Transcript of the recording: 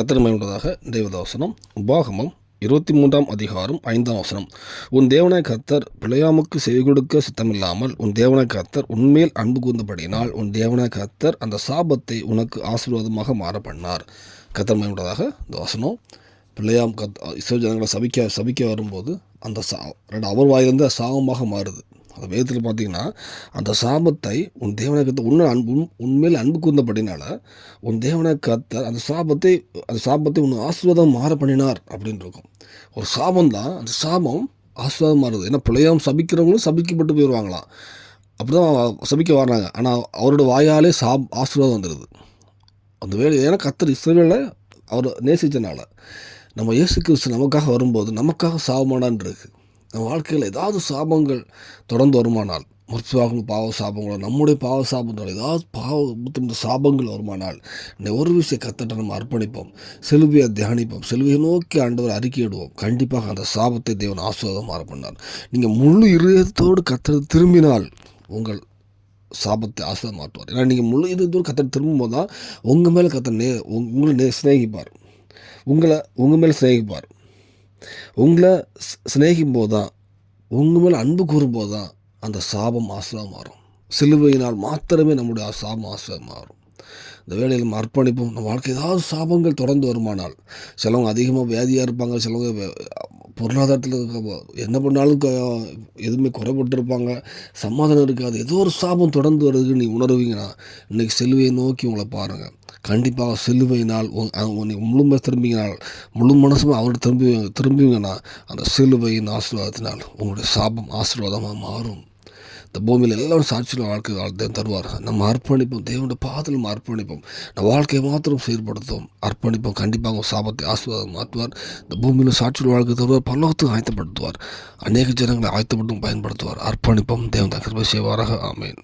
கத்திரமையுள்ளதாக தேவதாசனம். உபாகமம் இருபத்தி மூன்றாம் அதிகாரம் ஐந்தாம் வசனம். உன் தேவனாய் கர்த்தர் பிழையாமுக்கு செவி கொடுக்க சித்தமில்லாமல் உன் தேவனாய் கர்த்தர் உன்மேல் அன்பு கூர்ந்தபடியினால் உன் தேவனாய் கர்த்தர் அந்த சாபத்தை உனக்கு ஆசீர்வாதமாக மாற பண்ணார் கத்திரமையுள்ளதாக இந்த வசனம் பிள்ளையாம் கத் இஸ்ரோ ஜனங்களை சபிக்க சபிக்க வரும்போது அந்த சா ரெண்டு அவர் வாயிலிருந்து சாபமாக மாறுது. அந்த வேதத்தில் பார்த்தீங்கன்னா அந்த சாபத்தை உன் தேவனை கத்த உன்ன அன்பு உண்மையில் அன்பு கூர்ந்தபடினால உன் தேவனை கத்த அந்த சாபத்தை அந்த சாபத்தை உன் ஆசீர்வாதம் மாற பண்ணினார் அப்படின்னு இருக்கும். ஒரு சாபம் தான் அந்த சாபம் ஆசீர்வாதம் மாறுது. ஏன்னா பிள்ளையாம் சபிக்கிறவங்களும் சபிக்கப்பட்டு போயிடுவாங்களாம் அப்படி தான் சபிக்க வர்றாங்க. ஆனால் அவரோட வாயாலே சாப் ஆசீர்வாதம் வந்துடுது அந்த வேலை ஏன்னா கத்தர் இஸ்ரேலில் அவர் நேசித்தனால நம்ம இயேசு கிறிஸ்து நமக்காக வரும்போது நமக்காக சாபமானான் இருக்குது நம்ம வாழ்க்கையில் ஏதாவது சாபங்கள் தொடர்ந்து வருமானால் முற்பாகம் பாவ சாபங்களோ நம்முடைய பாவ சாபங்களோ ஏதாவது பாவ இந்த சாபங்கள் வருமானால் இந்த ஒரு விஷயம் கத்தட்ட நம்ம அர்ப்பணிப்போம் செலுவையை தியானிப்போம் செலுவையை நோக்கி ஆண்டவர் அறிக்கையிடுவோம் கண்டிப்பாக அந்த சாபத்தை தேவன் ஆசுவாதமாக பண்ணார். நீங்கள் முழு இருதயத்தோடு கத்தரை திரும்பினால் உங்கள் சாபத்தை ஆசிரியர் மாற்றுவார் ஏன்னா நீங்கள் முழு இதயத்தோடு கத்தரை திரும்பும்போது தான் உங்கள் மேலே கத்தர் நே உங்களை நே சிநேகிப்பார். உங்களை உங்கள் மேலே சிநேகிப்பார். உங்களை சிநேகிக்கும் போது தான் உங்கள் மேலே அன்பு கூறும்போது தான் அந்த சாபம் ஆசிரியம் மாறும். சிலுவையினால் மாத்திரமே நம்முடைய சாபம் ஆசிரியம் மாறும். இந்த வேலையில் நம்ம அர்ப்பணிப்போம். நம்ம வாழ்க்கை ஏதாவது சாபங்கள் தொடர்ந்து வருமானால் சிலவங்க அதிகமாக வியாதியாக இருப்பாங்க சிலவங்க பொருளாதாரத்தில் இருக்க என்ன பண்ணாலும் எதுவுமே குறைபட்டிருப்பாங்க சமாதானம் இருக்காது. ஏதோ ஒரு சாபம் தொடர்ந்து வருதுன்னு நீ உணர்வீங்கன்னா இன்றைக்கி சிலுவையை நோக்கி உங்களை பாருங்கள் கண்டிப்பாக சிலுவையினால் உன்னை முழு திரும்பினால் முழு மனசும் அவர் திரும்பி திரும்புவீங்கன்னா அந்த சிலுவையின் ஆசீர்வாதத்தினால் உங்களுடைய சாபம் ஆசீர்வாதமாக மாறும். இந்த பூமியில் எல்லாரும் சாட்சியில் வாழ்க்கை வாழ்த்தை தருவார். நம்ம அர்ப்பணிப்போம். தேவனுடைய பாதத்தில் நம்ம அர்ப்பணிப்போம். நம்ம வாழ்க்கையை மாத்திரம் செயல்படுத்துவோம். அர்ப்பணிப்போம். கண்டிப்பாக உங்கள் சாபத்தை ஆசீர்வாதம் மாற்றுவார். இந்த பூமியில் சாட்சியில் வாழ்க்கை தருவார். பல்லவத்துக்கு ஆயத்தப்படுத்துவார். அநேக ஜனங்களை ஆயத்தப்பட்டும் பயன்படுத்துவார். அர்ப்பணிப்போம். தேவன் கிருபை செய்வாராக. ஆமேன்.